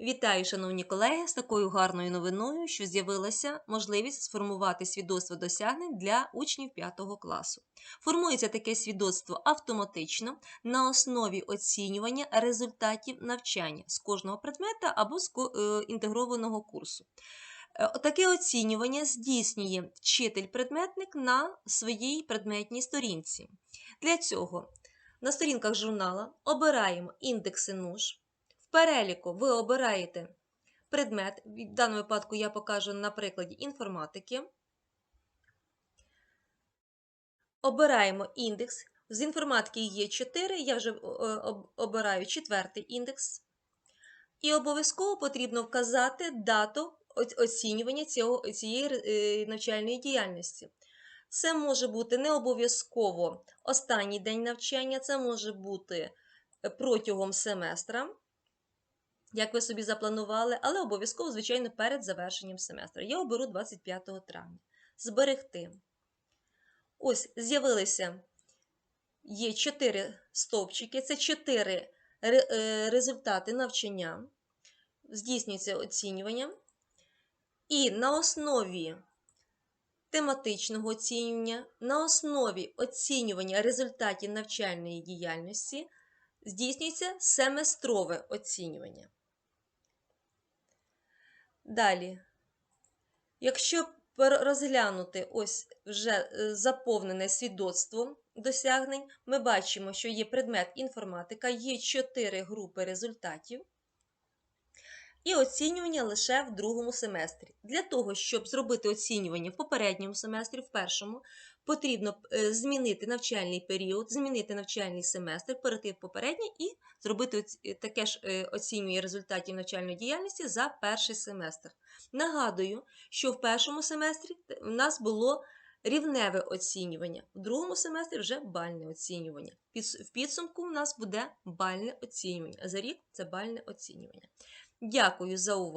Вітаю, шановні колеги, з такою гарною новиною, що з'явилася можливість сформувати свідоцтво досягнень для учнів 5 класу. Формується таке свідоцтво автоматично на основі оцінювання результатів навчання з кожного предмета або з е, інтегрованого курсу. Е, Таке оцінювання здійснює вчитель-предметник на своїй предметній сторінці. Для цього на сторінках журнала обираємо індекси нуж. Переліку ви обираєте предмет. В даному випадку я покажу на прикладі інформатики. Обираємо індекс. З інформатики є 4, я вже е, обираю четвертий індекс. І обов'язково потрібно вказати дату оцінювання цього, цієї е, навчальної діяльності. Це може бути не обов'язково останній день навчання, це може бути е, протягом семестра, як ви собі запланували, але обов'язково, звичайно, перед завершенням семестру. Я оберу 25 травня. Зберегти. Ось з'явилися є 4 стовпчики, це 4 результати навчання, здійснюється оцінювання. І на основі тематичного оцінювання, на основі оцінювання результатів навчальної діяльності здійснюється семестрове оцінювання. Далі, якщо розглянути ось вже е, заповнене свідоцтво досягнень, ми бачимо, що є предмет інформатика, є 4 групи результатів і оцінювання лише в другому семестрі. Для того, щоб зробити оцінювання в попередньому семестрі, в першому, потрібно е, змінити навчальний період, змінити навчальний семестр, перейти в попередній і зробити е, таке ж е, оцінює результатів навчальної діяльності за перший семестр. Нагадую, що в першому семестрі в нас було рівневе оцінювання, в другому семестрі вже бальне оцінювання. В підсумку у нас буде бальне оцінювання. За рік це бальне оцінювання. Дякую за увагу.